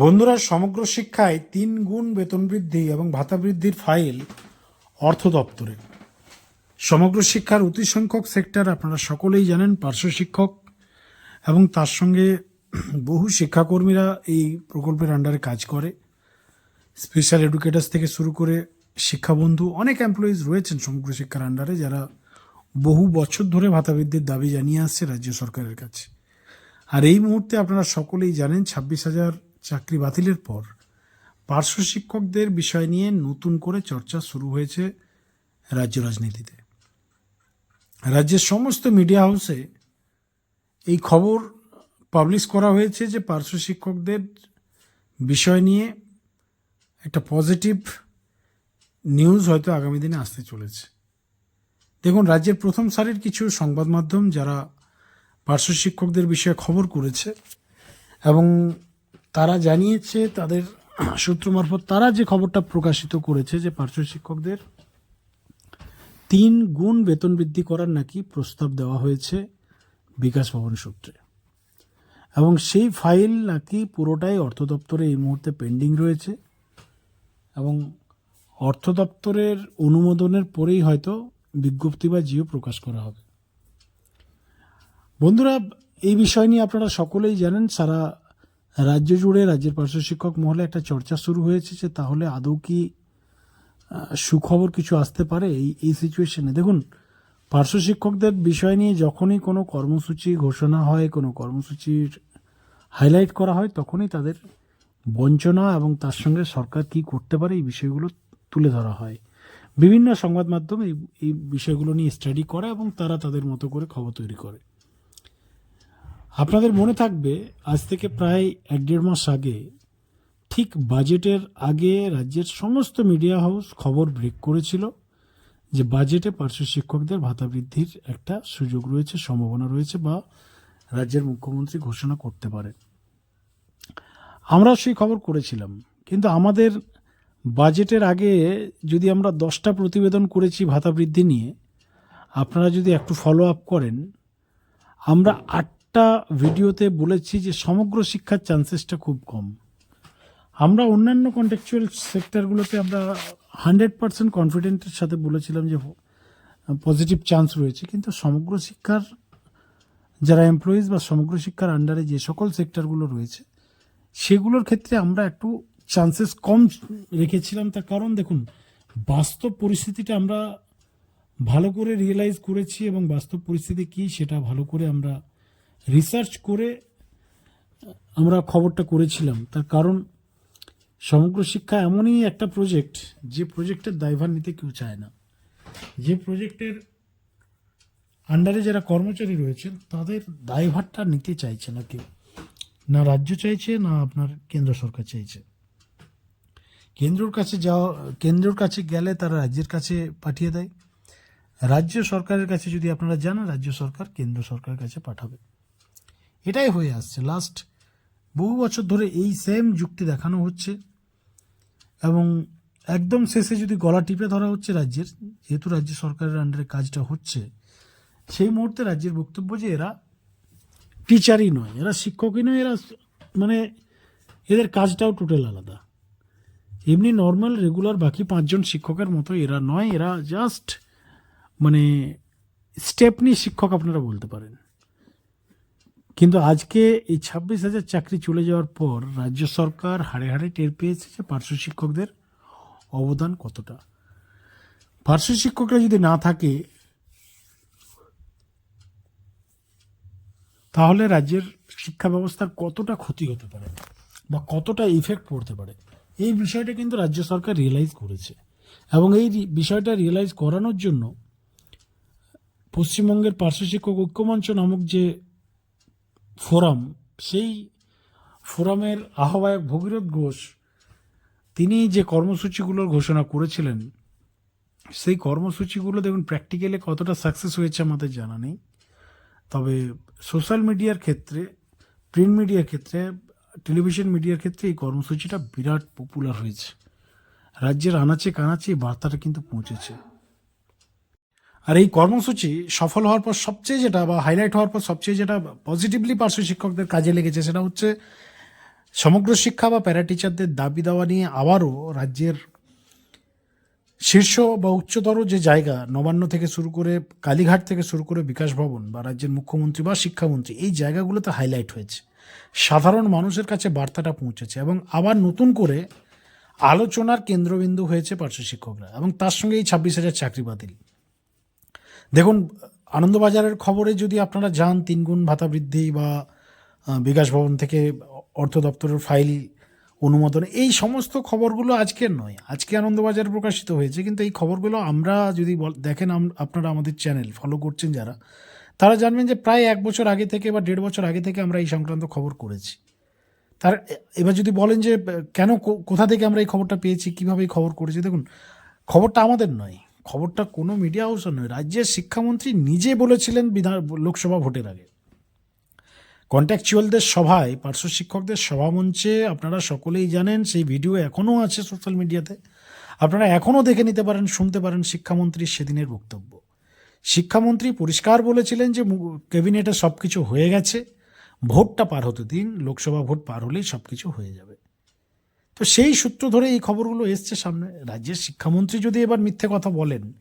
বন্ধুরা, সমগ্র শিক্ষায় তিন গুণ বেতন বৃদ্ধি এবং ভাতা বৃদ্ধির ফাইল অর্থ দপ্তরে। সমগ্র শিক্ষার অতি সংখ্যক সেক্টর আপনারা সকলেই জানেন, পার্শ্ব শিক্ষক এবং তার সঙ্গে বহু শিক্ষাকর্মীরা এই প্রকল্পের আন্ডারে কাজ করে। স্পেশাল এডুকেটার্স থেকে শুরু করে শিক্ষাবন্ধু, অনেক এমপ্লয়িজ রয়েছেন সমগ্র শিক্ষার আন্ডারে যারা বহু বছর ধরে ভাতা বৃদ্ধির দাবি জানিয়ে আসছে রাজ্য সরকারের কাছে। আর এই মুহূর্তে আপনারা সকলেই জানেন, ছাব্বিশ হাজার চাকরি বাতিলের পর পার্শ্ব শিক্ষকদের বিষয় নিয়ে নতুন করে চর্চা শুরু হয়েছে রাজ্য রাজনীতিতে। রাজ্যের সমস্ত মিডিয়া হাউসে এই খবর পাবলিশ করা হয়েছে যে পার্শ্ব শিক্ষকদের বিষয় নিয়ে একটা পজিটিভ নিউজ হয়তো আগামী দিনে আসতে চলেছে। দেখুন, রাজ্যের প্রথম সারির কিছু সংবাদ মাধ্যম যারা পার্শ্ব শিক্ষকদের বিষয়ে খবর করেছে এবং তারা জানিয়েছে, তাদের সূত্র মারফত তারা যে খবরটা প্রকাশিত করেছে যে পার্শ্ব শিক্ষকদের তিন গুণ বেতন বৃদ্ধি করার নাকি প্রস্তাব দেওয়া হয়েছে বিকাশ ভবন সূত্রে। এবং সেই ফাইল নাকি পুরোটাই অর্থ দপ্তরে এই মুহূর্তে পেন্ডিং রয়েছে এবং অর্থ দপ্তরের অনুমোদনের পরেই হয়তো বিজ্ঞপ্তি বা জিও প্রকাশ করা হবে। বন্ধুরা, এই বিষয় নিয়ে আপনারা সকলেই জানেন, সারা রাজ্য জুড়ে রাজ্যের পার্শ্ব শিক্ষক মহলে একটা চর্চা শুরু হয়েছে যে তাহলে আদৌ কি সুখবর কিছু আসতে পারে এই এই সিচুয়েশনে দেখুন, পার্শ্ব শিক্ষকদের বিষয় নিয়ে যখনই কোনো কর্মসূচি ঘোষণা হয়, কোনো কর্মসূচির হাইলাইট করা হয়, তখনই তাদের বঞ্চনা এবং তার সঙ্গে সরকার কি করতে পারে এই বিষয়গুলো তুলে ধরা হয়। বিভিন্ন সংবাদ মাধ্যম এই এই বিষয়গুলো নিয়ে স্টাডি করে এবং তারা তাদের মতো করে খবর তৈরি করে। আপনাদের মনে থাকবে, আজ থেকে প্রায় এক দেড় মাস আগে, ঠিক বাজেটের আগে রাজ্যের সমস্ত মিডিয়া হাউস খবর ব্রেক করেছিল যে বাজেটে পার্শ্ব শিক্ষকদের ভাতা বৃদ্ধির একটা সুযোগ রয়েছে, সম্ভাবনা রয়েছে বা রাজ্যের মুখ্যমন্ত্রী ঘোষণা করতে পারে আমরাও সেই খবর করেছিলাম, কিন্তু আমাদের বাজেটের আগে যদি আমরা দশটা প্রতিবেদন করেছি ভাতা বৃদ্ধি নিয়ে, আপনারা যদি একটু ফলো আপ করেন, আমরা আটটা ভিডিওতে বলেছি যে সমগ্র শিক্ষার চান্সেসটা খুব কম। আমরা অন্যান্য কন্টেকচুয়াল সেক্টরগুলোতে আমরা হান্ড্রেড পার্সেন্ট কনফিডেন্টের সাথে বলেছিলাম যে পজিটিভ চান্স রয়েছে। কিন্তু সমগ্র শিক্ষার যারা এমপ্লয়িজ বা সমগ্র শিক্ষার আন্ডারে যে সকল সেক্টরগুলো রয়েছে, সেগুলোর ক্ষেত্রে আমরা একটু চান্সেস কম রেখেছিলাম। তার কারণ দেখুন, বাস্তব পরিস্থিতিটা আমরা ভালো করে রিয়েলাইজ করেছি এবং বাস্তব পরিস্থিতি কী সেটা ভালো করে আমরা রিসার্চ করে আমরা খবরটা করেছিলাম। তার কারণ সমগ্র শিক্ষা এমনই একটা প্রজেক্ট যে প্রজেক্টের দায়ভার নিতে কেউ চায় না। যে প্রজেক্টের আন্ডারে যারা কর্মচারী রয়েছেন, তাদের দায়ভারটা নিতে চাইছে না কেউ। না রাজ্য চাইছে, না আপনার কেন্দ্র সরকার চাইছে। কেন্দ্রর কাছে যাওয়া, কেন্দ্রর কাছে গেলে তারা রাজ্যের কাছে পাঠিয়ে দেয়। রাজ্য সরকারের কাছে যদি আপনারা যান, রাজ্য সরকার কেন্দ্র সরকারের কাছে পাঠাবে। এটাই হয়ে আসছে। লাস্ট বহু বছর ধরে এই সেম যুক্তি দেখানো হচ্ছে এবং একদম শেষে যদি গলা টিপে ধরা হচ্ছে রাজ্যের, যেহেতু রাজ্য সরকারের আন্ডারে কাজটা হচ্ছে, সেই মুহূর্তে রাজ্যের বক্তব্য যে এরা টিচারই নয়, এরা শিক্ষকই নয়, এরা মানে এদের কাজটাও টোটাল আলাদা। এমনি নর্মাল রেগুলার বাকি পাঁচজন শিক্ষকের মতো এরা নয়, এরা জাস্ট মানে স্টেপনি শিক্ষক আপনারা বলতে পারেন। কিন্তু আজকে এই ছাব্বিশ হাজার চাকরি চলে যাওয়ার পর রাজ্য সরকার হাড়ে হাড়ে টের পেয়েছে যে পার্শ্ব শিক্ষকদের অবদান কতটা। পার্শ্ব শিক্ষকরা যদি না থাকে, তাহলে রাজ্যের শিক্ষা ব্যবস্থার কতটা ক্ষতি হতে পারে বা কতটা ইফেক্ট পড়তে পারে, এই বিষয়টা কিন্তু রাজ্য সরকার রিয়েলাইজ করেছে। এবং এই বিষয়টা রিয়েলাইজ করানোর জন্য পশ্চিমবঙ্গের পার্শ্ব শিক্ষক ঐক্যমঞ্চ নামক যে ফোরাম, সেই ফোরামের আহ্বায়ক ভগীরথ ঘোষ, তিনি যে কর্মসূচিগুলোর ঘোষণা করেছিলেন, সেই কর্মসূচিগুলো দেখুন প্র্যাকটিক্যালি কতটা সাকসেস হয়েছে আমাদের জানা নেই। তবে সোশ্যাল মিডিয়ার ক্ষেত্রে প্রিন্ট মিডিয়ার ক্ষেত্রে টেলিভিশন মিডিয়ার ক্ষেত্রে এই কর্মসূচিটা বিরাট পপুলার হয়েছে। রাজ্যের আনাচে কানাচে এই বার্তাটা কিন্তু পৌঁছেছে। আর এই কর্মসূচি সফল হওয়ার পর সবচেয়ে যেটা বা হাইলাইট হওয়ার পর সবচেয়ে যেটা পজিটিভলি পার্শ্ব শিক্ষকদের কাজে লেগেছে সেটা হচ্ছে সমগ্র শিক্ষা বা প্যারা টিচারদের দাবি দেওয়া নিয়ে আবারও রাজ্যের শীর্ষ বা উচ্চতর যে জায়গা নবান্ন থেকে শুরু করে কালীঘাট থেকে শুরু করে বিকাশ ভবন বা রাজ্যের মুখ্যমন্ত্রী বা শিক্ষামন্ত্রী, এই জায়গাগুলোতে হাইলাইট হয়েছে। সাধারণ মানুষের কাছে বার্তাটা পৌঁছেছে এবং আবার নতুন করে আলোচনার কেন্দ্রবিন্দু হয়েছে পার্শ্ব শিক্ষকরা এবং তার সঙ্গে এই ছাব্বিশ হাজার চাকরি বাতিল। দেখুন, আনন্দবাজারের খবরে যদি আপনারা যান, তিনগুণ ভাতা বৃদ্ধি বা বিকাশ ভবন থেকে অর্থ দপ্তরের ফাইল অনুমোদন, এই সমস্ত খবরগুলো আজকের নয়। আজকে আনন্দবাজার প্রকাশিত হয়েছে, কিন্তু এই খবরগুলো আমরা যদি দেখেন আপনারা আমাদের চ্যানেল, ফলো করছেন যারা, তারা জানবেন যে প্রায় এক বছর আগে থেকে বা দেড় বছর আগে থেকে আমরা এই সংক্রান্ত খবর করেছি। তার, এবার যদি বলেন যে, কেন কোথা থেকে আমরা এই খবরটা পেয়েছি, কীভাবে এই খবর করেছি, দেখুন, খবরটা আমাদের নয়। খবরটা কোনো মিডিয়া হাউসও নয়, রাজ্যের শিক্ষামন্ত্রী নিজে বলেছিলেন বিধান, লোকসভা ভোটের আগে। কন্ট্যাকচুয়ালদের সভায়, পার্শ্ব শিক্ষকদের সভামঞ্চে আপনারা সকলেই জানেন, সেই ভিডিও এখনও আছে সোশ্যাল মিডিয়াতে আপনারা এখনও দেখে নিতে পারেন, শুনতে পারেন শিক্ষামন্ত্রীর সেদিনের বক্তব্য। শিক্ষামন্ত্রী পরিষ্কার বলেছিলেন যে ক্যাবিনেটে সব কিছু হয়ে গেছে, ভোটটা পার হতে দিন, লোকসভা ভোট পার হলেই সব কিছু হয়ে যাবে। তো সেই সূত্র ধরে এই খবরগুলো এসছে সামনে। রাজ্যের শিক্ষামন্ত্রী যদি এবার মিথ্যে কথা বলেন,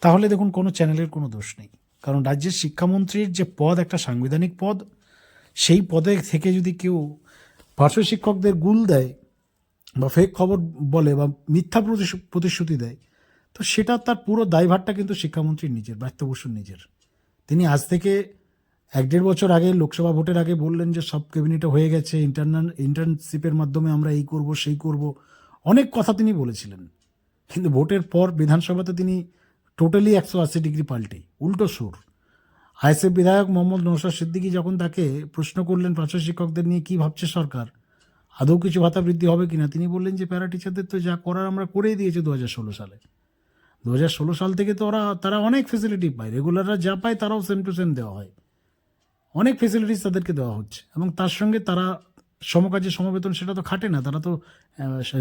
তাহলে দেখুন কোনো চ্যানেলের কোনো দোষ নেই। কারণ রাজ্যের শিক্ষামন্ত্রীর যে পদ, একটা সাংবিধানিক পদ, সেই পদে থেকে যদি কেউ পার্শ্ব শিক্ষকদের গুল দেয় বা ফেক খবর বলে বা মিথ্যা প্রতিশ- প্রতিশ্রুতি দেয়, তো সেটা তার পুরো দায়ভারটা কিন্তু শিক্ষামন্ত্রীর নিজের ব্যর্থ বসুর নিজের। তিনি আজ থেকে এক দেড় বছর আগে লোকসভা ভোটের আগে বললেন যে সব ক্যাবিনেটে হয়ে গেছে, ইন্টারনাল, ইন্টার্নশিপের মাধ্যমে আমরা এই করব, সেই করব। অনেক কথা তিনি বলেছিলেন। কিন্তু ভোটের পর বিধানসভাতে তিনি টোটালি একশো আশি ডিগ্রি পাল্টে, উল্টো সুর। আইএসএফ বিধায়ক মোহাম্মদ নৌসাদ সিদ্দিকী যখন তাকে প্রশ্ন করলেন পার্শ্ব শিক্ষকদের নিয়ে কি ভাবছে সরকার? আদৌ কিছু ভাতা বৃদ্ধি হবে কিনা? তিনি বললেন যে, প্যারা টিচারদের তো যা করার আমরা করেই দিয়েছি দু হাজার ষোলো সালে। দু হাজার ষোলো সাল থেকে তো ওরা, তারা অনেক ফেসিলিটি পায় রেগুলাররা যা পায় তারাও সেম টু সেম দেওয়া হয়। অনেক ফেসিলিটিস তাদেরকে দেওয়া হচ্ছে। এবং তার সঙ্গে তারা সমকাজে সমবেতন সেটা তো খাটে না, তারা তো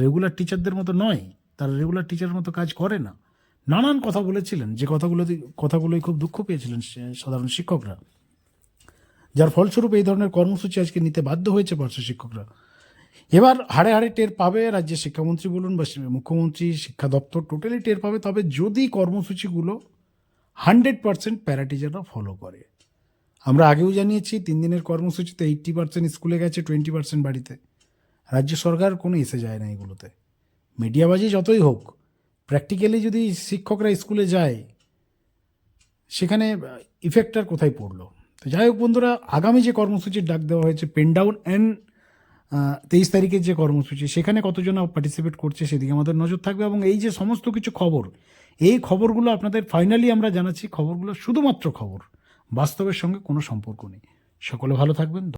রেগুলার টিচারদের মতো নয়, তারা রেগুলার টিচারের মতো কাজ করে না। নানান কথা বলেছিলেন, যে কথাগুলো, কথাগুলোই খুব দুঃখ পেয়েছিলেন সাধারণ শিক্ষকরা। যার ফলস্বরূপ এই ধরনের কর্মসূচি আজকে নিতে বাধ্য হয়েছে পার্শ্ব শিক্ষকরা। এবার হাড়ে হাড়ে টের পাবে রাজ্যের শিক্ষামন্ত্রী বলুন বা মুখ্যমন্ত্রী, শিক্ষা দপ্তর টোটালি টের পাবে, তবে যদি কর্মসূচিগুলো হান্ড্রেড পার্সেন্ট প্যারাটিচাররা ফলো করে। আমরা আগেও জানিয়েছি তিন দিনের কর্মসূচিতে এইট্টি পার্সেন্ট স্কুলে গেছে টোয়েন্টি পার্সেন্ট বাড়িতে। রাজ্য সরকার কোনো এসে যায় না এগুলোতে। মিডিয়াবাজি যতই হোক প্র্যাকটিক্যালি যদি শিক্ষকরা স্কুলে যায়, সেখানে ইফেক্টটার কোথায় পড়ল? তো যাই হোক বন্ধুরা, আগামী যে কর্মসূচির ডাক দেওয়া হয়েছে পেন ডাউন অ্যান্ড তেইশ তারিখের যে কর্মসূচি, সেখানে কতজন পার্টিসিপেট করছে সেদিকে আমাদের নজর থাকবে এবং এই যে সমস্ত কিছু খবর, এই খবরগুলো আপনাদের ফাইনালি আমরা জানাচ্ছি, খবরগুলো শুধুমাত্র খবর। বাস্তবের সঙ্গে কোনো সম্পর্ক নেই। সকলে ভালো থাকবেন।